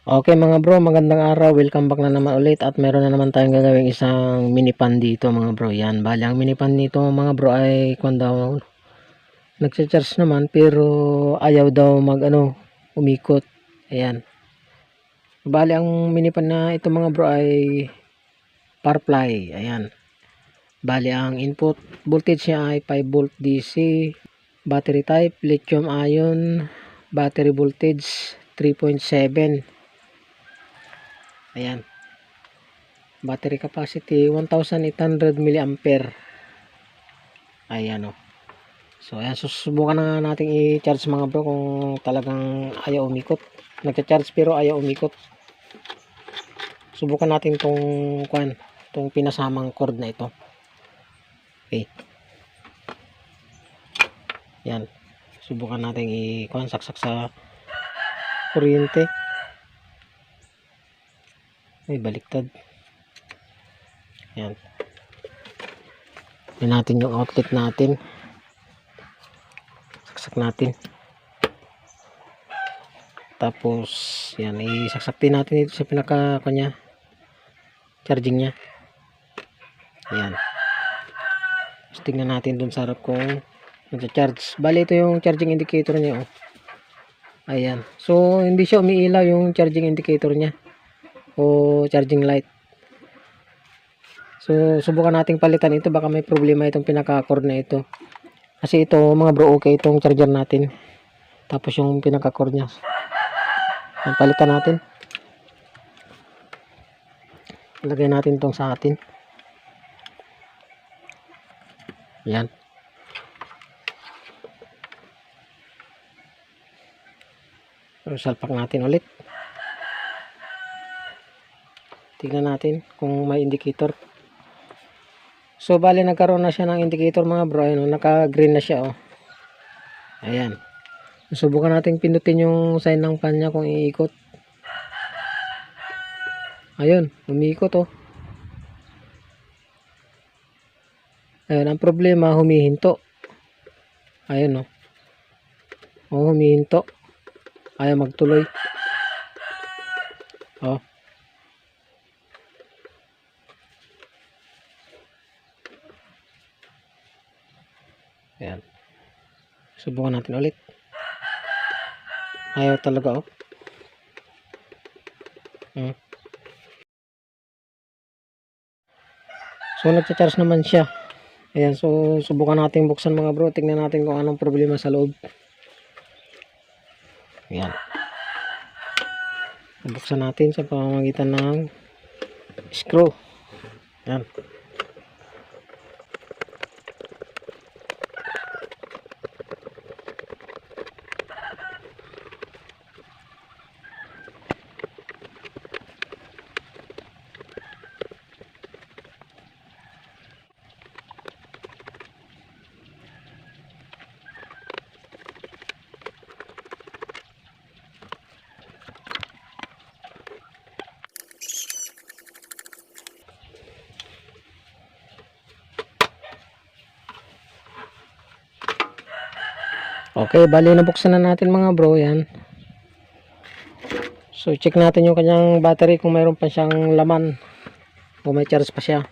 Okay mga bro, magandang araw. Welcome back na naman ulit at meron na naman tayong gagawing isang mini pan dito mga bro. Yan, bali ang mini pan nito mga bro ay kung daw nagcha-charge naman pero ayaw daw mag ano, umikot. Ayan. Bali ang mini pan na ito mga bro ay Parfly. Ayan. Bali ang input voltage niya ay 5 volt DC, battery type lithium ion, battery voltage 3.7 Ayan. Battery capacity 1800 mAh. Ayan o. So ayan, susubukan na natin i-charge mga bro kung talagang ayaw umikot. Nagka-charge pero ayaw umikot. Subukan natin tong kwan, tong pinasamang cord na ito. Okay. Yan. Subukan natin i-kwan saksak sa kuryente. Ay, baliktad. Yan. Yan natin yung outlet natin. Saksak natin. Tapos, yan, isaksak din natin ito sa pinaka, kanya, charging niya. Yan. Tapos tingnan natin dun sa harap kung nagcha-charge. Bali, ito yung charging indicator niya, oh. Ayan. So, hindi siya umiilaw yung charging indicator niya o charging light. So, subukan nating palitan ito. Baka may problema itong pinaka-cord na ito. Kasi ito, mga bro, okay itong charger natin. Tapos yung pinaka-cord niya. Palitan natin. Lagay natin itong sa atin. Yan. So, salpak natin ulit. Tingnan natin kung may indicator. So, bali nagkaroon na siya ng indicator mga bro. Ayun, oh, naka-green na siya. Oh. Ayan. Subukan natin pindutin yung sign ng pan niya kung iikot. Ayun, umiikot oh. Ayun, ang problema, humihinto. Ayun oh. Oh, humihinto. Ayaw magtuloy. Oh. Ayan. Subukan natin ulit. Ayaw talaga oh. Hmm. So nagcha-charge naman siya. Ayan, so subukan natin buksan mga bro. Tingnan natin kung anong problema sa loob. Ayan. Buksan natin sa pamamagitan ng screw. Ayan. Okay, bali nabuksan na natin mga bro, yan. So, check natin yung kanyang battery kung mayroon pa siyang laman. O may charge pa siya.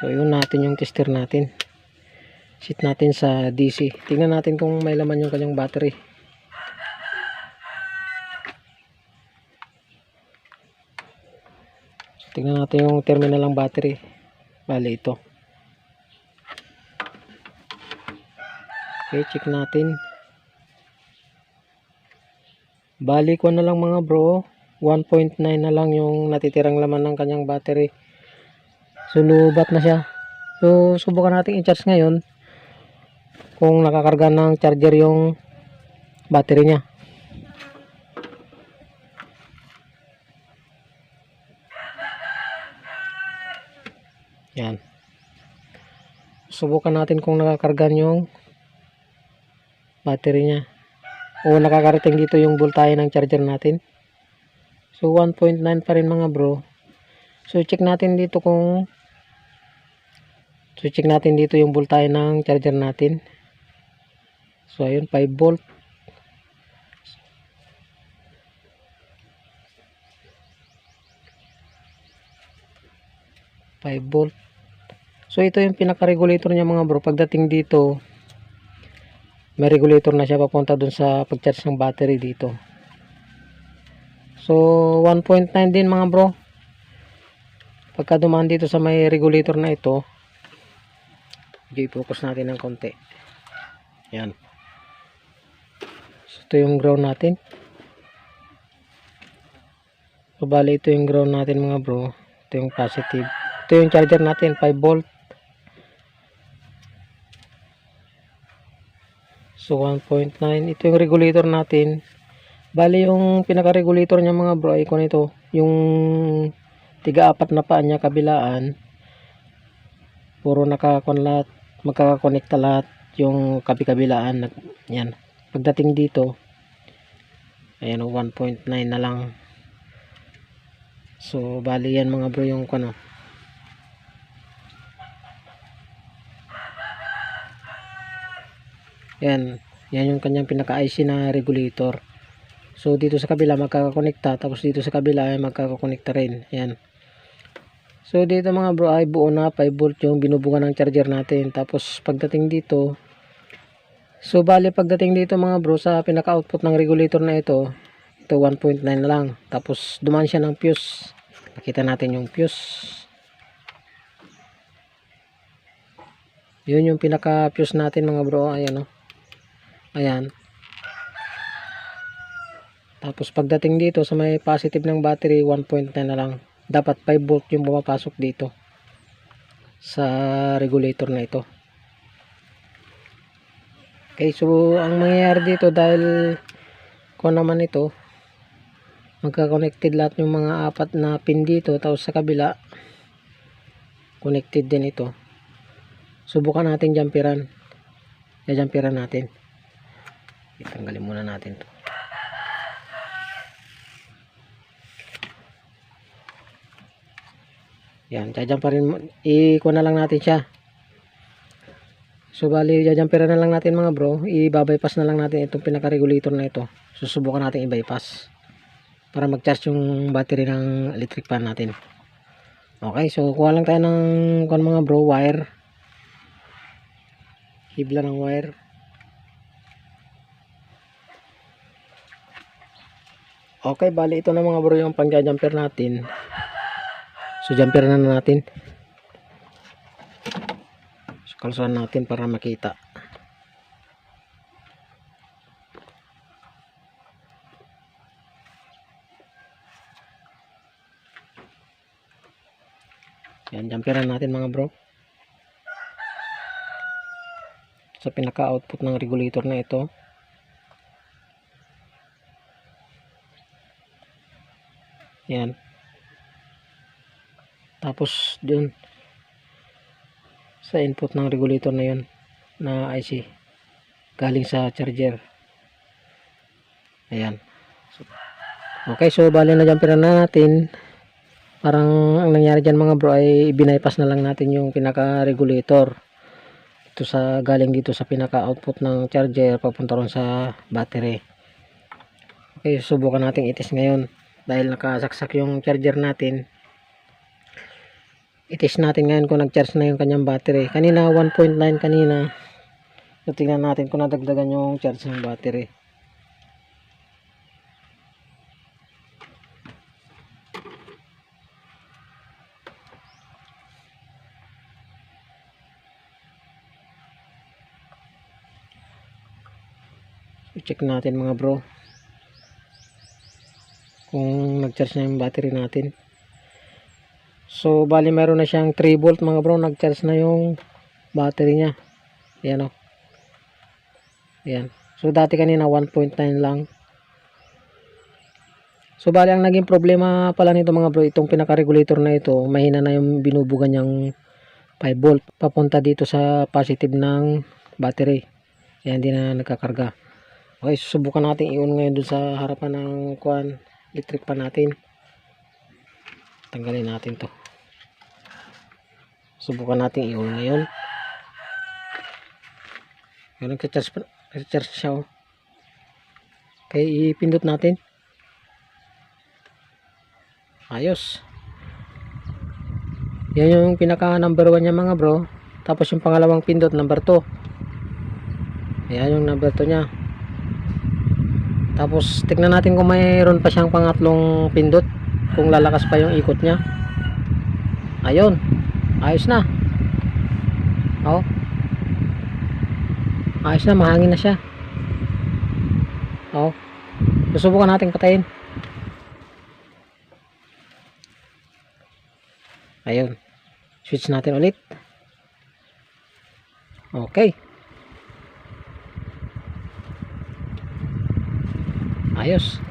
So, yun natin yung tester natin. Sit natin sa DC. Tingnan natin kung may laman yung kanyang battery. Tingnan natin yung terminal ng battery. Bali ito. Okay, check natin. Bali ko na lang mga bro. 1.9 na lang yung natitirang laman ng kanyang battery. So, lubat na siya. So, subukan natin i-charge ngayon. Kung nakakarga ng charger yung battery niya. Yan. Subukan natin kung nakakargan yung battery niya. O nakakarating dito yung voltahe ng charger natin. So 1.9 pa rin mga bro. So check natin dito kung So check natin dito yung voltahe ng charger natin. So ayun 5 volt. Five volt. So ito yung pinaka-regulator niya mga bro. Pagdating dito, may regulator na siya papunta dun sa pag-charge ng battery dito. So 1.9 din mga bro. Pagka dumaan dito sa may regulator na ito, i-focus natin ng konti. Yan. So, ito yung ground natin. So, bali ito yung ground natin mga bro. Ito yung positive. Ito yung charger natin, 5 volt. So, 1.9. Ito yung regulator natin. Bali yung pinaka-regulator niya mga bro ay kung ito. Yung tiga-apat na paa niya kabilaan. Puro nakakon. Magkakakonekta lahat yung kabi-kabilaan. Yan. Pagdating dito, ayan o, 1.9 na lang. So, bali yan mga bro yung ano. Yan. Yan yung kanyang pinaka-IC na regulator. So, dito sa kabila magkakakonekta. Tapos dito sa kabila ay magkakakonekta rin. Yan. So, dito mga bro ay buo na 5 volt yung binubugan ng charger natin. Tapos, pagdating dito, so, bali pagdating dito mga bro sa pinaka-output ng regulator na ito, ito 1.9 na lang. Tapos, dumaan siya ng fuse. Nakita natin yung fuse. Yun yung pinaka-fuse natin mga bro. Ayan o. Ayan. Tapos pagdating dito sa may positive ng battery, 1.9 na lang. Dapat 5 volt yung pumapasok dito sa regulator na ito. Okay, so ang mangyayari dito dahil kung naman ito, magka-connected lahat yung mga apat na pin dito, tapos sa kabila, connected din ito. Subukan natin jampiran. Jajampiran natin. Itanggalin muna natin to. Yan, jajampirin mo. I-kuha na lang natin siya. So, bali, jajampiran na lang natin mga bro. I-bypass na lang natin itong pinaka-regulator na ito. Susubukan natin i-bypass. Para mag-charge yung battery ng electric fan natin. Okay, so kuha lang tayo ng kuha mga bro, wire. Hibla ng wire. Okay, bali ito na mga bro yung pang-jumper natin. So, jumper na natin. So, kalsuhan natin para makita. Yan, jumperan natin mga bro. Sa pinaka-output ng regulator na ito. Yan. Tapos dun sa input ng regulator na yun na IC galing sa charger. Ayan. Okay, so bali na jumper na natin. Parang ang nangyari dyan mga bro ay binaypass na lang natin yung pinaka-regulator. Ito sa galing dito sa pinaka-output ng charger papunta ron sa battery. Okay, subukan natin itis ngayon dahil nakasaksak yung charger natin. Itis natin ngayon kung nag-charge na yung kanyang battery. Kanina 1.9 kanina. So tingnan natin kung nadagdagan yung charge ng battery. So, check natin mga bro nag-charge na yung battery natin. So bali meron na siyang 3 volt mga bro nag-charge na yung battery niya. Yan o yan so dati kanina 1.9 lang. So bali ang naging problema pala nito mga bro itong pinaka-regulator na ito mahina na yung binubugan niyang 5 volt papunta dito sa positive ng battery. Yan hindi na nagkakarga. Okay susubukan natin i-on ngayon dun sa harapan ng kuan electric pa natin tanggalin natin to subukan natin i-on ngayon yun nagka-charge pa Nag-charge siya oh. Okay, ipindot natin. Ayos. Yan yung pinaka number 1 niya mga bro. Tapos yung pangalawang pindot number 2. Ayan yung number 2 niya. Tapos tignan natin kung mayroon pa siyang pangatlong pindot. Kung lalakas pa yung ikot niya. Ayun. Ayos na. Oh. Ayos na, mahangin na siya. Oh. Susubukan natin patayin. Ayun. Switch natin ulit. Okay. Ayos.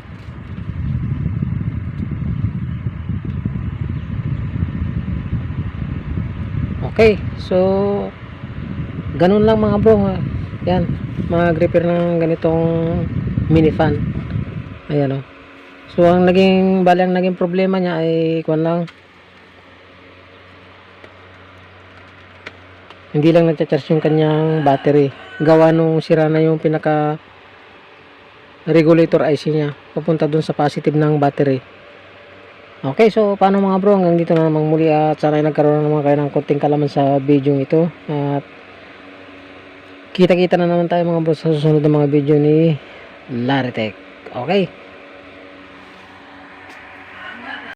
Okay. So, ganun lang mga bro. Yan. Mag-repair ng ganitong mini fan. Ayan o. So, ang naging, bali ang naging problema niya ay, kung lang, hindi lang nagcha-charge yung kanyang battery. Gawa nung sira na yung pinaka regulator IC niya. Papunta dun sa positive ng battery. Okay, so paano mga bro? Hanggang dito na namang muli at sana ay nagkaroon naman kayo ng konting kalaman sa video ito. At kita-kita na naman tayo mga bro sa susunod na mga video ni Laritech. Okay?